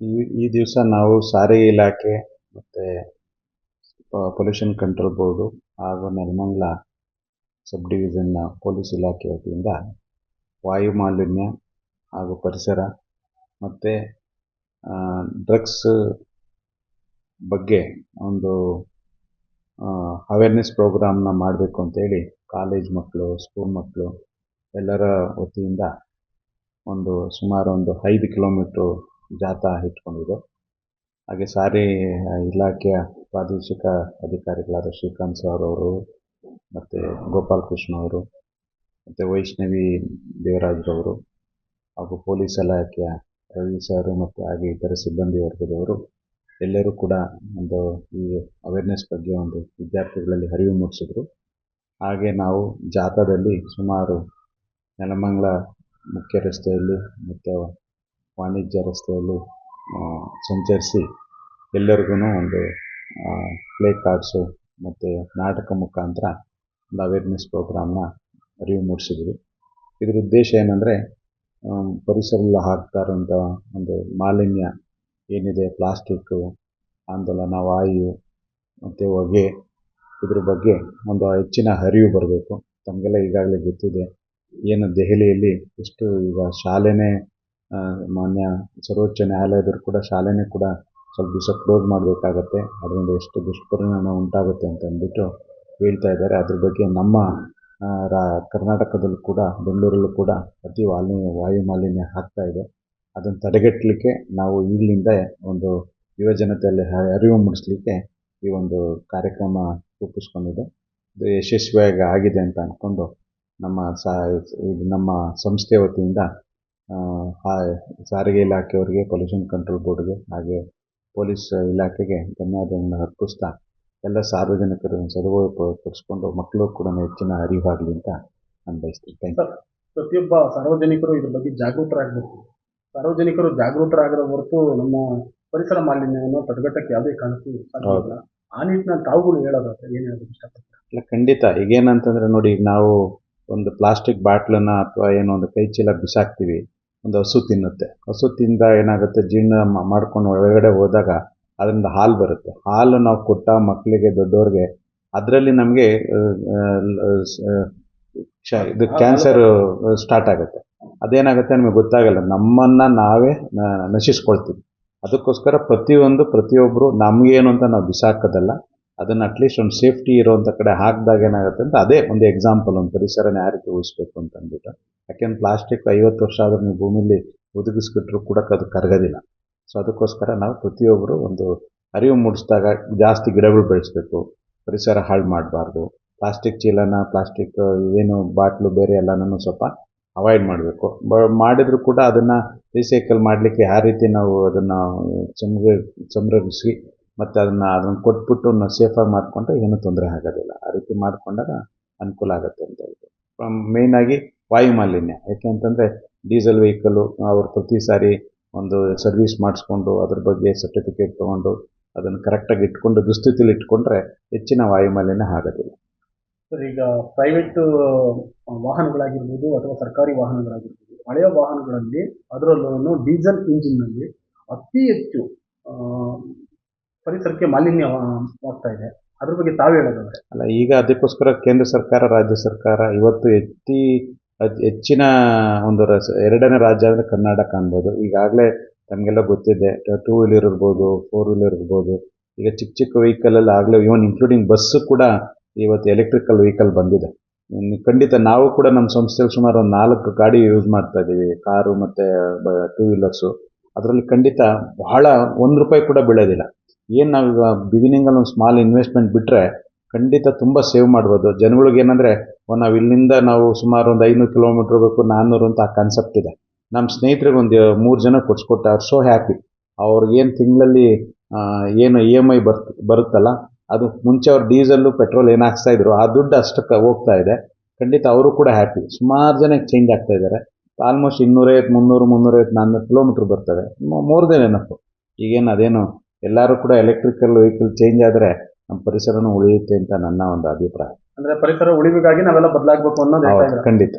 ಈ ಈ ದಿವಸ ನಾವು ಸಾರಿಗೆ ಇಲಾಖೆ ಮತ್ತು ಪೊಲ್ಯೂಷನ್ ಕಂಟ್ರೋಲ್ ಬೋರ್ಡು ಹಾಗೂ ನೆಲಮಂಗ್ಲ ಸಬ್ ಡಿವಿಷನ್ನ ಪೊಲೀಸ್ ಇಲಾಖೆ ವತಿಯಿಂದ ವಾಯು ಮಾಲಿನ್ಯ ಹಾಗೂ ಪರಿಸರ ಮತ್ತು ಡ್ರಗ್ಸ್ ಬಗ್ಗೆ ಒಂದು ಅವೇರ್ನೆಸ್ ಪ್ರೋಗ್ರಾಮ್ನ ಮಾಡಬೇಕು ಅಂತೇಳಿ ಕಾಲೇಜ್ ಮಕ್ಕಳು ಸ್ಕೂಲ್ ಮಕ್ಕಳು ಎಲ್ಲರ ವತಿಯಿಂದ ಒಂದು ಸುಮಾರು ಒಂದು ಐದು ಕಿಲೋಮೀಟ್ರು ಜಾಥಾ ಇಟ್ಕೊಂಡಿದ್ದು. ಹಾಗೆ ಸಾರಿ ಇಲಾಖೆಯ ಪ್ರಾದೇಶಿಕ ಅಧಿಕಾರಿಗಳಾದ ಶ್ರೀಕಾಂತ್ ಸರ್ ಅವರು, ಮತ್ತು ಗೋಪಾಲ್ ಕೃಷ್ಣ ಅವರು, ಮತ್ತು ವೈಷ್ಣವಿ ದೇವರಾಜ್ರವರು ಹಾಗೂ ಪೊಲೀಸ್ ಇಲಾಖೆಯ ರವಿ ಸರ್, ಮತ್ತು ಹಾಗೆ ಇತರ ಸಿಬ್ಬಂದಿ ವರ್ಗದವರು, ಎಲ್ಲರೂ ಕೂಡ ಒಂದು ಈ ಅವೇರ್ನೆಸ್ ಬಗ್ಗೆ ಒಂದು ವಿದ್ಯಾರ್ಥಿಗಳಲ್ಲಿ ಅರಿವು ಮೂಡಿಸಿದ್ರು. ಹಾಗೆ ನಾವು ಜಾಥಾದಲ್ಲಿ ಸುಮಾರು ನೆಲಮಂಗಲ ಮುಖ್ಯ ರಸ್ತೆಯಲ್ಲಿ, ಮತ್ತು ವಾಣಿಜ್ಯ ರಸ್ತೆಯಲ್ಲಿ ಸಂಚರಿಸಿ ಎಲ್ಲರಿಗೂ ಒಂದು ಪ್ಲೇ ಕಾರ್ಡ್ಸು ಮತ್ತು ನಾಟಕ ಮುಖಾಂತರ ಒಂದು ಅವೇರ್ನೆಸ್ ಪ್ರೋಗ್ರಾಮ್ನ ಅರಿವು ಮೂಡಿಸಿದ್ವಿ. ಇದರ ಉದ್ದೇಶ ಏನಂದರೆ ಪರಿಸರದಲ್ಲಿ ಹಾಕ್ತಾ ಇರೋಂಥ ಒಂದು ಮಾಲಿನ್ಯ ಏನಿದೆ ಪ್ಲಾಸ್ಟಿಕ್ಕು ಆಂದೋಲನ, ವಾಯು, ಮತ್ತು ಹೊಗೆ, ಇದ್ರ ಬಗ್ಗೆ ಒಂದು ಹೆಚ್ಚಿನ ಅರಿವು ಬರಬೇಕು. ತಮಗೆಲ್ಲ ಈಗಾಗಲೇ ಗೊತ್ತಿದೆ, ಏನು ದೆಹಲಿಯಲ್ಲಿ ಎಷ್ಟು ಈಗ ಶಾಲೆನೇ ಮಾನ್ಯ ಸರ್ವೋಚ್ಚ ನ್ಯಾಯಾಲಯದವರು ಕೂಡ, ಶಾಲೆನೇ ಕೂಡ ಸ್ವಲ್ಪ ದಿವಸ ಕ್ಲೋಸ್ ಮಾಡಬೇಕಾಗತ್ತೆ. ಅದರಿಂದ ಎಷ್ಟು ದುಷ್ಪರಿಣಾಮ ಉಂಟಾಗುತ್ತೆ ಅಂತ ಅಂದ್ಬಿಟ್ಟು ಹೇಳ್ತಾ ಇದ್ದಾರೆ. ಅದ್ರ ಬಗ್ಗೆ ನಮ್ಮ ರಾ, ಕರ್ನಾಟಕದಲ್ಲೂ ಕೂಡ, ಬೆಂಗಳೂರಲ್ಲೂ ಕೂಡ ಅತಿ ವಾಲಿ ವಾಯು ಮಾಲಿನ್ಯ ಆಗ್ತಾ ಇದೆ. ಅದನ್ನು ತಡೆಗಟ್ಟಲಿಕ್ಕೆ ನಾವು ಈಗಲಿಂದ ಒಂದು ಯುವ ಜನತೆಯಲ್ಲಿ ಅರಿವು ಮೂಡಿಸ್ಲಿಕ್ಕೆ ಈ ಒಂದು ಕಾರ್ಯಕ್ರಮ ರೂಪಿಸ್ಕೊಂಡಿದೆ. ಇದು ಯಶಸ್ವಿಯಾಗಿ ಆಗಿದೆ ಅಂತ ಅಂದ್ಕೊಂಡು ನಮ್ಮ ಸಾ ನಮ್ಮ ಸಂಸ್ಥೆ ವತಿಯಿಂದ ಸಾರಿಗೆ ಇಲಾಖೆಯವರಿಗೆ ಪೊಲ್ಯೂಷನ್ ಕಂಟ್ರೋಲ್ ಬೋರ್ಡ್ಗೆ ಹಾಗೆ ಪೊಲೀಸ್ ಇಲಾಖೆಗೆ ಧನ್ಯವಾದಗಳನ್ನು ಅರ್ಪಿಸ್ತಾ ಎಲ್ಲ ಸಾರ್ವಜನಿಕರು ಸದುಪಯೋಗಪಡಿಸ್ಕೊಂಡು ಮಕ್ಕಳು ಕೂಡ ಹೆಚ್ಚಿನ ಅರಿವಾಗಲಿ ಅಂತ ನಾನು ಬಯಸ್ತೀನಿ. ಥ್ಯಾಂಕ್ ಯು ಪ್ರತಿಯೊಬ್ಬ ಸಾರ್ವಜನಿಕರು ಇದ್ರ ಬಗ್ಗೆ ಜಾಗೃತರಾಗಬೇಕು. ಸಾರ್ವಜನಿಕರು ಜಾಗೃತರಾಗದ ಹೊರತು ನಮ್ಮ ಪರಿಸರ ಮಾಲಿನ್ಯವನ್ನು ತಡೆಗಟ್ಟಕ್ಕೆ ಯಾವುದೇ ಕಾರಣಕ್ಕೂ ಸಾಧ್ಯವಿಲ್ಲ ಆ ನಿಟ್ಟಿನಲ್ಲಿ ತಾವುಗಳು ಹೇಳೋದಾದ್ರೆ ಏನು ಇಷ್ಟಪಡ್ತಾರೆ? ಇಲ್ಲ ಖಂಡಿತ. ಈಗೇನಂತಂದ್ರೆ ನೋಡಿ ನಾವು ಒಂದು ಪ್ಲಾಸ್ಟಿಕ್ ಬಾಟ್ಲನ್ನು ಅಥವಾ ಏನೋ ಒಂದು ಕೈ ಚೀಲ ಬಿಸಾಕ್ತೀವಿ. ಒಂದು ಹಸು ತಿನ್ನುತ್ತೆ. ಹಸು ತಿಂದ ಏನಾಗುತ್ತೆ? ಜೀರ್ಣ ಮಾಡ್ಕೊಂಡು ಒಳಗಡೆ ಹೋದಾಗ ಅದರಿಂದ ಹಾಲು ಬರುತ್ತೆ. ಹಾಲು ನಾವು ಕೊಟ್ಟ ಮಕ್ಕಳಿಗೆ ದೊಡ್ಡವ್ರಿಗೆ ಅದರಲ್ಲಿ ನಮಗೆ ಇದು ಕ್ಯಾನ್ಸರ್ ಸ್ಟಾರ್ಟ್ ಆಗುತ್ತೆ. ಅದೇನಾಗುತ್ತೆ ನಮಗೆ ಗೊತ್ತಾಗಲ್ಲ. ನಮ್ಮನ್ನು ನಾವೇ ನಶಿಸ್ಕೊಳ್ತೀವಿ. ಅದಕ್ಕೋಸ್ಕರ ಪ್ರತಿಯೊಂದು ಪ್ರತಿಯೊಬ್ಬರು ನಮಗೇನು ಅಂತ ನಾವು ಬಿಸಾಕೋದಲ್ಲ. ಅದನ್ನು ಅಟ್ಲೀಸ್ಟ್ ಒಂದು ಸೇಫ್ಟಿ ಇರೋವಂಥ ಕಡೆ ಹಾಕಿದಾಗ ಏನಾಗುತ್ತೆ ಅಂತ ಅದೇ ಒಂದು ಎಕ್ಸಾಂಪಲ್ ಒಂದು ಪರಿಸರನ ಯಾರಿಗೆ ರೀತಿ ಉಳಿಸ್ಬೇಕು ಅಂತ ಅಂದ್ಬಿಟ್ಟು. ಯಾಕೆಂದ್ರೆ ಪ್ಲಾಸ್ಟಿಕ್ ಐವತ್ತು ವರ್ಷ ಆದರೂ ನೀವು ಭೂಮಿಲಿ ಒದಗಿಸ್ಬಿಟ್ರೂ ಕೂಡ ಅದು ಕರಗೋದಿಲ್ಲ. ಸೊ ಅದಕ್ಕೋಸ್ಕರ ನಾವು ಪ್ರತಿಯೊಬ್ಬರು ಒಂದು ಅರಿವು ಮೂಡಿಸಿದಾಗ ಜಾಸ್ತಿ ಗಿಡಗಳು ಬೆಳೆಸಬೇಕು. ಪರಿಸರ ಹಾಳು ಮಾಡಬಾರ್ದು. ಪ್ಲಾಸ್ಟಿಕ್ ಚೀಲನ ಪ್ಲಾಸ್ಟಿಕ್ ಏನು ಬಾಟ್ಲು ಬೇರೆ ಎಲ್ಲನೂ ಸ್ವಲ್ಪ ಅವಾಯ್ಡ್ ಮಾಡಬೇಕು. ಬ, ಮಾಡಿದರೂ ಕೂಡ ಅದನ್ನು ರೀಸೈಕಲ್ ಮಾಡಲಿಕ್ಕೆ ಯಾವ ರೀತಿ ನಾವು ಅದನ್ನು ಸಂಗ್ರ ಸಂರಕ್ಷಿಸಿ ಮತ್ತು ಅದನ್ನು ಅದನ್ನು ಕೊಟ್ಬಿಟ್ಟು ಸೇಫಾಗಿ ಮಾಡಿಕೊಂಡ್ರೆ ಏನೂ ತೊಂದರೆ ಆಗೋದಿಲ್ಲ. ಆ ರೀತಿ ಮಾಡಿಕೊಂಡಾಗ ಅನುಕೂಲ ಆಗುತ್ತೆ ಅಂತ ಹೇಳ್ಬೋದು. ಮೇಯ್ನಾಗಿ ವಾಯು ಮಾಲಿನ್ಯ ಯಾಕೆ ಅಂತಂದರೆ ಡೀಸೆಲ್ ವೆಹಿಕಲ್ಲು ಅವ್ರು ಪ್ರತಿ ಸಾರಿ ಒಂದು ಸರ್ವಿಸ್ ಮಾಡಿಸ್ಕೊಂಡು ಅದ್ರ ಬಗ್ಗೆ ಸರ್ಟಿಫಿಕೇಟ್ ತೊಗೊಂಡು ಅದನ್ನು ಕರೆಕ್ಟಾಗಿ ಇಟ್ಕೊಂಡು ದುಸ್ಥಿತಿಲಿ ಇಟ್ಕೊಂಡ್ರೆ ಹೆಚ್ಚಿನ ವಾಯು ಮಾಲಿನ್ಯ ಆಗೋದಿಲ್ಲ. ಸರ್ ಈಗ ಪ್ರೈವೇಟ್ ವಾಹನಗಳಾಗಿರ್ಬೋದು ಅಥವಾ ಸರ್ಕಾರಿ ವಾಹನಗಳಾಗಿರ್ಬೋದು ಹಳೆಯ ವಾಹನಗಳಲ್ಲಿ ಅದರಲ್ಲೂ ಡೀಸೆಲ್ ಇಂಜಿನ್ನಲ್ಲಿ ಅತಿ ಹೆಚ್ಚು ಪರಿಸರಕ್ಕೆ ಪರಿಸರಕ್ಕೆ ಮಾಲಿನ್ಯವಾಗ್ತಾ ಇದೆ. ಅದ್ರ ಬಗ್ಗೆ ತಾವು ಹೇಳೋದಾದ್ರೆ. ಅಲ್ಲ ಈಗ ಅದಕ್ಕೋಸ್ಕರ ಕೇಂದ್ರ ಸರ್ಕಾರ ರಾಜ್ಯ ಸರ್ಕಾರ ಇವತ್ತು ಎತ್ತಿ ಅತಿ ಹೆಚ್ಚಿನ ಒಂದು ರಸ, ಎರಡನೇ ರಾಜ್ಯ ಅಂದರೆ ಕರ್ನಾಟಕ ಅನ್ಬೋದು. ಈಗಾಗಲೇ ನಮಗೆಲ್ಲ ಗೊತ್ತಿದೆ, ಟೂ ವೀಲರ್ ಇರ್ಬೋದು ಫೋರ್ ವೀಲರ್ ಇರ್ಬೋದು. ಈಗ ಚಿಕ್ಕ ಚಿಕ್ಕ ವೆಹಿಕಲಲ್ಲಿ ಆಗಲೇ ಇವನ್ ಇನ್ಕ್ಲೂಡಿಂಗ್ ಬಸ್ಸು ಕೂಡ ಇವತ್ತು ಎಲೆಕ್ಟ್ರಿಕಲ್ ವೆಹಿಕಲ್ ಬಂದಿದೆ. ಖಂಡಿತ ನಾವು ಕೂಡ ನಮ್ಮ ಸಂಸ್ಥೆಯಲ್ಲಿ ಸುಮಾರು ಒಂದು ನಾಲ್ಕು ಗಾಡಿ ಯೂಸ್ ಮಾಡ್ತಾ ಇದ್ದೀವಿ. ಕಾರು ಮತ್ತು ಟೂ ವೀಲರ್ಸು ಅದರಲ್ಲಿ ಖಂಡಿತ ಬಹಳ ಒಂದು ರೂಪಾಯಿ ಕೂಡ ಬೀಳೋದಿಲ್ಲ. ಏನು ನಾವು ಈಗ ಬಿಗಿನಿಂಗಲ್ಲಿ ಒಂದು ಸ್ಮಾಲ್ ಇನ್ವೆಸ್ಟ್ಮೆಂಟ್ ಬಿಟ್ಟರೆ ಖಂಡಿತ ತುಂಬ ಸೇವ್ ಮಾಡ್ಬೋದು. ಜನಗಳಿಗೆ ಏನಂದರೆ ನಾವು ಇಲ್ಲಿಂದ ನಾವು ಸುಮಾರು ಒಂದು ಐನೂರು ಕಿಲೋಮೀಟ್ರ್ ಬೇಕು ನಾನ್ನೂರು ಅಂತ ಆ ಕಾನ್ಸೆಪ್ಟ್ ಇದೆ. ನಮ್ಮ ಸ್ನೇಹಿತರಿಗೆ ಒಂದು ಮೂರು ಜನ ಕೊಡ್ಸ್ಕೊಟ್ಟು ಅವ್ರು ಸೋ ಹ್ಯಾಪಿ ಅವ್ರಿಗೇನು ತಿಂಗಳಲ್ಲಿ ಏನು ಇ ಎಂ ಐ ಬರ್ತ್ ಬರುತ್ತಲ್ಲ, ಅದು ಮುಂಚೆ ಅವ್ರು ಡೀಸೆಲ್ಲು ಪೆಟ್ರೋಲ್ ಏನು ಹಾಕ್ಸ್ತಾ ಇದ್ರು, ಆ ದುಡ್ಡು ಅಷ್ಟಕ್ಕೆ ಹೋಗ್ತಾ ಇದೆ. ಖಂಡಿತ ಅವರು ಕೂಡ ಹ್ಯಾಪಿ ಸುಮಾರು ಜನ ಚೇಂಜ್ ಆಗ್ತಾ ಇದ್ದಾರೆ ಆಲ್ಮೋಸ್ಟ್ ಇನ್ನೂರೈವತ್ತು, ಮುನ್ನೂರು, ಮುನ್ನೂರೈವತ್ತು ನಾನ್ನೂರು ಕಿಲೋಮೀಟ್ರ್ ಬರ್ತವೆ. ಮೋರ್ ದೆನ್ ಎನಫ್ ಈಗೇನು ಅದೇನು, ಎಲ್ಲರೂ ಕೂಡ ಎಲೆಕ್ಟ್ರಿಕಲ್ ವೆಹಿಕಲ್ ಚೇಂಜ್ ಆದರೆ ನಮ್ಮ ಪರಿಸರನೂ ಉಳಿಯುತ್ತೆ ಅಂತ ನನ್ನ ಒಂದು ಅಭಿಪ್ರಾಯ. ಅಂದ್ರೆ ಪರಿಸರ ಉಳಿಬೇಕಾಗಿ ನಾವೆಲ್ಲ ಬದಲಾಗಬೇಕು ಅನ್ನೋದು ಹೇಳ್ತಾ ಹೌದು ಖಂಡಿತ.